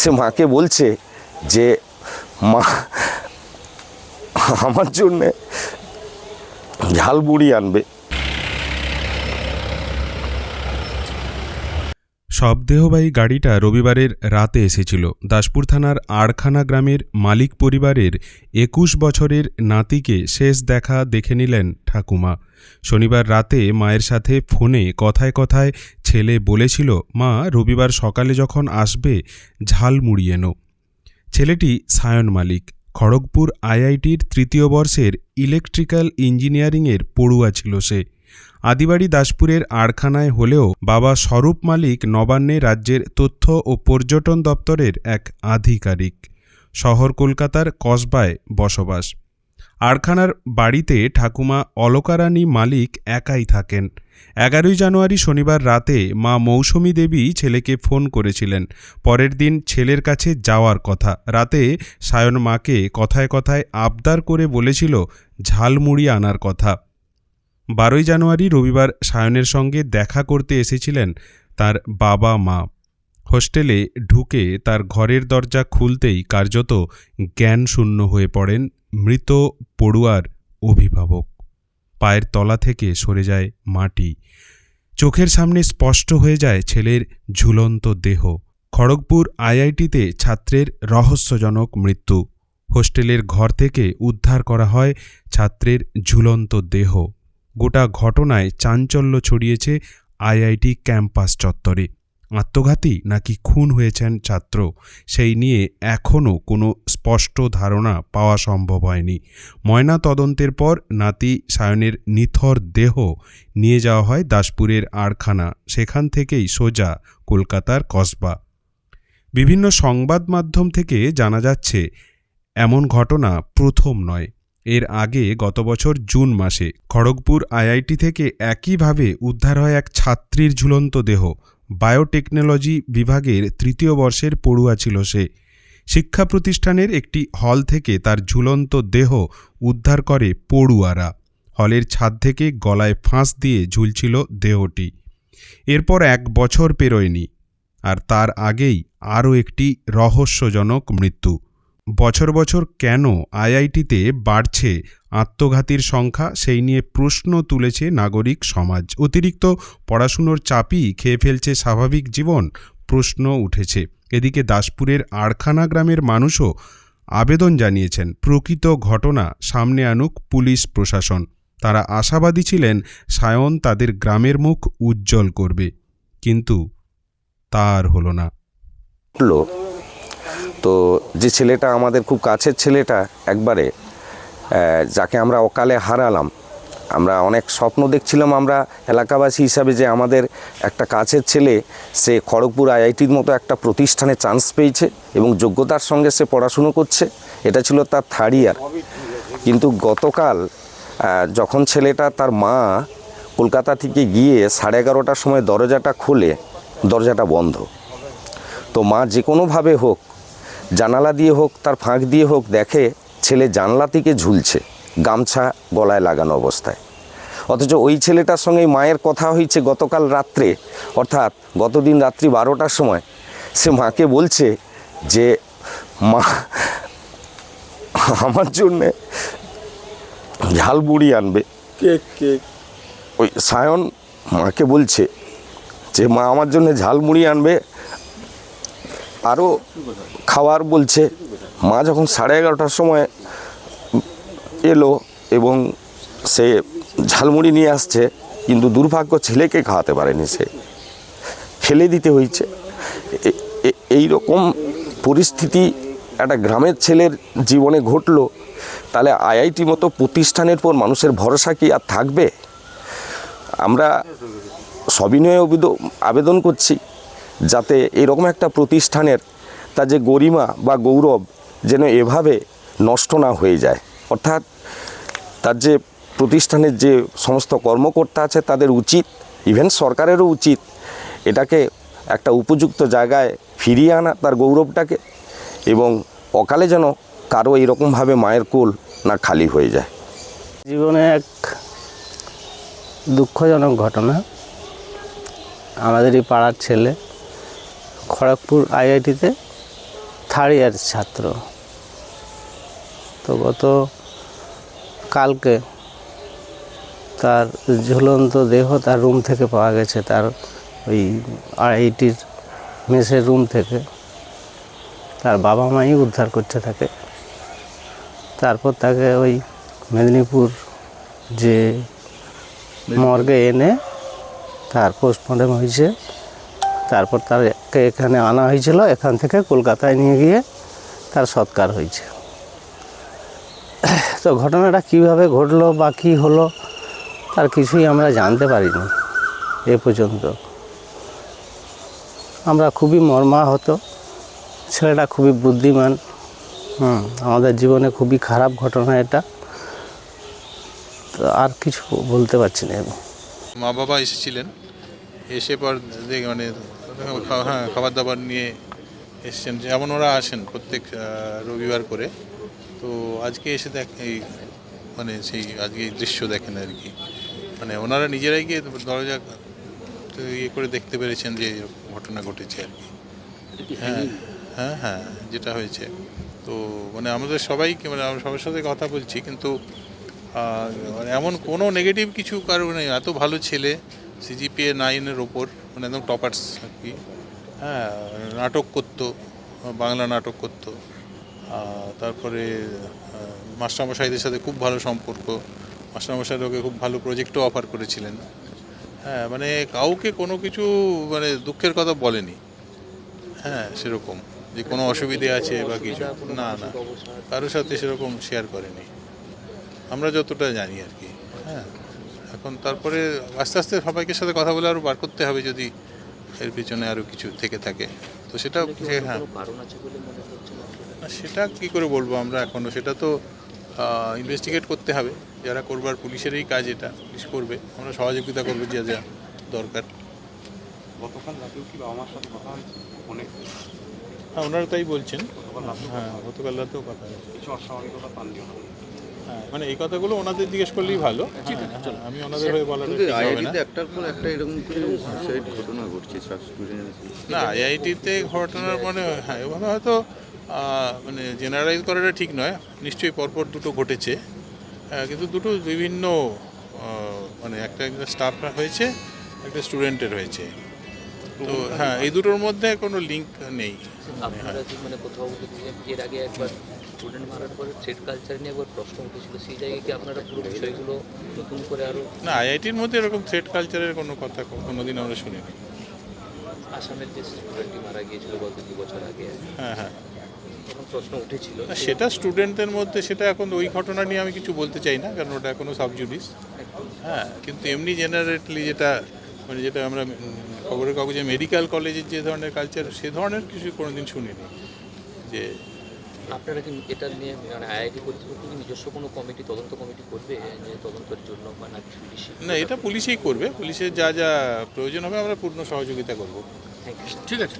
সে মাকে বলছে যে মা আমার জন্যে ঝাল বুড়ি আনবে। শবদেহবাহী গাড়িটা রবিবারের রাতে এসেছিল। দাসপুর থানার আড়খানা গ্রামের মালিক পরিবারের একুশ বছরের নাতিকে শেষ দেখা দেখে নিলেন ঠাকুমা। শনিবার রাতে মায়ের সাথে ফোনে কথায় কথায় ছেলে বলেছিল, মা, রবিবার সকালে যখন আসবে, ঝাল মুড়ি এনো ছেলেটি সায়ন মালিক। খড়গপুর আইআইটির তৃতীয় বর্ষের ইলেকট্রিক্যাল ইঞ্জিনিয়ারিংয়ের পড়ুয়া ছিল সে। আদিবাড়ি দাসপুরের আড়খানায় হলেও বাবা স্বরূপ মালিক নবান্নে রাজ্যের তথ্য ও পর্যটন দপ্তরের এক আধিকারিক। শহর কলকাতার কসবায় বসবাস। আড়খানার বাড়িতে ঠাকুমা অলকারানী মালিক একাই থাকেন। এগারোই জানুয়ারি শনিবার রাতে মা মৌসুমী দেবী ছেলেকে ফোন করেছিলেন। পরের দিন ছেলের কাছে যাওয়ার কথা। রাতে সায়ন মাকে কথায় কথায় আবদার করে বলেছিল, ঝালমুড়ি আনার কথা। বারোই জানুয়ারি রবিবার সায়নের সঙ্গে দেখা করতে এসেছিলেন তার বাবা মা। হোস্টেলে ঢুকে তার ঘরের দরজা খুলতেই কার্যত জ্ঞান শূন্য হয়ে পড়েন মৃত পড়ুয়ার অভিভাবক। পায়ের তলা থেকে সরে যায় মাটি। চোখের সামনে স্পষ্ট হয়ে যায় ছেলের ঝুলন্ত দেহ। খড়গপুর আইআইটিতে ছাত্রের রহস্যজনক মৃত্যু। হোস্টেলের ঘর থেকে উদ্ধার করা হয় ছাত্রের ঝুলন্ত দেহ। গোটা ঘটনায় চাঞ্চল্য ছড়িয়েছে আইআইটি ক্যাম্পাস চত্বরে। আত্মঘাতী নাকি খুন হয়েছেন ছাত্র? সেই নিয়ে এখনও কোনো স্পষ্ট ধারণা পাওয়া সম্ভব হয়নি। ময়না তদন্তের পর নাতি সায়নের নিথর দেহ নিয়ে যাওয়া হয় দাসপুরের আড়খানা সেখান থেকেই সোজা কলকাতার কসবা। বিভিন্ন সংবাদ মাধ্যম থেকে জানা যাচ্ছে, এমন ঘটনা প্রথম নয়। এর আগে গত বছর জুন মাসে খড়গপুর আইআইটি থেকে একইভাবে উদ্ধার হয় এক ছাত্রীর ঝুলন্ত দেহ। বায়োটেকনোলজি বিভাগের তৃতীয় বর্ষের পড়ুয়া ছিল সে। শিক্ষা প্রতিষ্ঠানের একটি হল থেকে তার ঝুলন্ত দেহ উদ্ধার করে পড়ুয়ারা। হলের ছাদ থেকে গলায় ফাঁস দিয়ে ঝুলছিল দেহটি। এরপর এক বছর পেরোয়নি। আর তার আগেই আরও একটি রহস্যজনক মৃত্যু। বছর বছর কেন আইআইটিতে বাড়ছে আত্মঘাতীর সংখ্যা সেই নিয়ে প্রশ্ন তুলেছে নাগরিক সমাজ। অতিরিক্ত পড়াশুনোর চাপই খেয়ে ফেলছে স্বাভাবিক জীবন, প্রশ্ন উঠেছে। এদিকে দাসপুরের আড়খানা গ্রামের মানুষও আবেদন জানিয়েছেন, প্রকৃত ঘটনা সামনে আনুক পুলিশ প্রশাসন। তারা আশাবাদী ছিলেন সায়ন তাদের গ্রামের মুখ উজ্জ্বল করবে, কিন্তু তার হলো না। তো যে ছেলেটা আমাদের খুব কাছের ছেলেটা একবারে যাকে আমরা অকালে হারালাম। আমরা অনেক স্বপ্ন দেখছিলাম আমরা এলাকাবাসী হিসাবে যে আমাদের একটা কাছের ছেলে, সে খড়গপুর আইআইটির মতো একটা প্রতিষ্ঠানে চান্স পেয়েছে এবং যোগ্যতার সঙ্গে সে পড়াশুনো করছে। এটা ছিল তার থার্ড ইয়ার কিন্তু গতকাল যখন ছেলেটা তার মা কলকাতা থেকে গিয়ে সাড়ে এগারোটার সময় দরজাটা খোলে, দরজাটা বন্ধ। তো মা যে কোনোভাবে হোক জানালা দিয়ে হোক তার ফাঁক দিয়ে হোক দেখে ছেলে জানলা থেকে ঝুলছে গামছা গলায় লাগানো অবস্থায়। অথচ ওই ছেলেটার সঙ্গে মায়ের কথা হয়েছে গতকাল রাত্রে অর্থাৎ গতদিন রাত্রি বারোটার সময়। সে মাকে বলছে যে মা আমার জন্যে ঝাল বুড়ি আনবে। কে কে? ওই সায়ন মাকে বলছে যে মা আমার জন্য ঝাল মুড়ি আনবে। আরও খাওয়ার বলছে। মা যখন সাড়ে এগারোটার সময় এলো এবং সে ঝালমুড়ি নিয়ে আসছে, কিন্তু দুর্ভাগ্য ছেলেকে খাওয়াতে পারেনি সে। ফেলে দিতে হয়েছে। এই রকম পরিস্থিতি একটা গ্রামের ছেলের জীবনে ঘটলো। তাহলে আইআইটি মতো প্রতিষ্ঠানের পর মানুষের ভরসা কি আর থাকবে? আমরা সবিনয়ে আবেদন করছি। যাতে এরকম একটা প্রতিষ্ঠানের তার যে গরিমা বা গৌরব যেন এভাবে নষ্ট না হয়ে যায়। অর্থাৎ তার যে প্রতিষ্ঠানের যে সমস্ত কর্মকর্তা আছে তাদের উচিত ইভেন সরকারেরও উচিত, এটাকে একটা উপযুক্ত জায়গায় ফিরিয়ে আনা তার গৌরবটাকে এবং অকালে যেন কারও এরকমভাবে মায়ের কোল না খালি হয়ে যায়। জীবনে এক দুঃখজনক ঘটনা। আমাদের এই পাড়ার ছেলে খড়গপুর আইআইটিতে থার্ড ইয়ার ছাত্র। তো গত কালকে তার ঝুলন্ত দেহ তার রুম থেকে পাওয়া গেছে তার ওই আইআইটির মেসের রুম থেকে। তার বাবা মাই উদ্ধার করতে থাকে। তারপর তাকে ওই মেদিনীপুর যে মর্গে এনে তার পোস্টমর্টম হয়েছে। তারপর তারকে এখানে আনা হয়েছিল, এখান থেকে কলকাতায় নিয়ে গিয়ে তার সৎকার হয়েছে। তো ঘটনাটা কীভাবে ঘটলো বা কী হলো, তার কিছুই আমরা জানতে পারিনি এ পর্যন্ত। আমরা খুবই মর্মাহত, ছেলেটা খুবই বুদ্ধিমান, হুম, আমাদের জীবনে খুবই খারাপ ঘটনা এটা। তো আর কিছু বলতে পারছি না আমি। মা বাবা এসেছিলেন, এসে পর মানে হ্যাঁ খাবার দাবার নিয়ে এসছেন। যেমন ওরা আসেন প্রত্যেক রবিবার করে। তো আজকে এসে দেখ এই মানে সেই আজকে এই দৃশ্য দেখেন আর কি। মানে ওনারা নিজেরাই গিয়ে দরজা ইয়ে করে দেখতে পেরেছেন যে ঘটনা ঘটেছে আর কি। হ্যাঁ হ্যাঁ হ্যাঁ যেটা হয়েছে। তো মানে আমাদের সবাইকে মানে আমরা সবার সাথে কথা বলছি কিন্তু মানে এমন কোনো নেগেটিভ কিছু কারণ নেই। এত ভালো ছেলে সিজিপিএ নাইনের ওপর মানে একদম টপার্স আর কি। হ্যাঁ নাটক করতো, বাংলা নাটক করতো। তারপরে মাস্টারমশাইদের সাথে খুব ভালো সম্পর্ক। মাস্টারমশাইরা ওকে খুব ভালো প্রজেক্টও অফার করেছিলেন। হ্যাঁ মানে কাউকে কোনো কিছু মানে দুঃখের কথা বলেনি। হ্যাঁ সেরকম। যে কোনো অসুবিধে আছে বা কিছু, না না। কারোর সাথে সেরকম শেয়ার করেনি। আমরা যতটা জানি আর কি। হ্যাঁ। এখন তারপরে আস্তে আস্তে সবাইকে সাথে কথা বলে আরও বার করতে হবে যদি এর পিছনে আরও কিছু থেকে থাকে। তো সেটা হ্যাঁ। সেটা কি করে বলব আমরা এখনও সেটা তো ইনভেস্টিগেট করতে হবে। যারা করবার পুলিশেরই কাজ এটা পুলিশ করবে। আমরা সহযোগিতা করব যা যা দরকার। গতকাল রাতেও কি বাবা মার সাথে কথা হয়েছে? অনেক হ্যাঁ ওনারা তাই বলছেন। হ্যাঁ গতকাল রাতেও কথা হয়েছে। কিছু অস্বাভাবিকতা পাননি ওনারা। হ্যাঁ মানে এই কথাগুলো ওনাদের জিজ্ঞেস করলেই ভালো। হ্যাঁ, হ্যাঁ, আমি ওনাদের হয়ে আইআইটিতে একটার পর একটা এরকম ঘটনা ঘটছে না আইআইটিতে ঘটনার মানে হ্যাঁ এভাবে হয়তো মানে জেনারেলাইজ করাটা ঠিক নয়। নিশ্চয়ই পরপর দুটো ঘটেছে। কিন্তু দুটো বিভিন্ন মানে একটা একটা স্টাফ হয়েছে একটা স্টুডেন্টের হয়েছে। তো হ্যাঁ এই দুটোর মধ্যে কোনো লিঙ্ক নেই। আপনারা মানে কোথাও এর আগে একবার স্টুডেন্ট মারার পরে থ্রেড কালচার নিয়ে একবার প্রশ্ন উঠেছিল। সেই জায়গায় কি আপনারা পুরো বিষয়গুলো নতুন করে আরও না আইআইটির মধ্যে এরকম থ্রেড কালচারের কোনো কথা কোনোদিন আমরা শুনিনি। আসামের যে স্টুডেন্টটি মারা গিয়েছিল গত দু বছর আগে। হ্যাঁ হ্যাঁ। প্রশ্ন উঠেছিল। সেটা স্টুডেন্টদের মধ্যে সেটা এখন ওই ঘটনা নিয়ে আমি কিছু বলতে চাই না কারণ ওটা এখনও সাবজুডিস হ্যাঁ কিন্তু এমনি জেনারেটলি যেটা মানে যেটা আমরা খবরের কাগজে মেডিকেল কলেজের যে ধরনের কালচার সে ধরনের কিছু কোনোদিন শুনিনি। যে আপনারা কি এটা নিয়ে মানে আইআইটি কর্তৃপক্ষ কি নিজস্ব কোনো কমিটি তদন্ত কমিটি করবে যে তদন্তের জন্য বা না পুলিশ না এটা পুলিশেই করবে। পুলিশের যা যা প্রয়োজন হবে আমরা পূর্ণ সহযোগিতা করব। থ্যাংক ইউ ঠিক আছে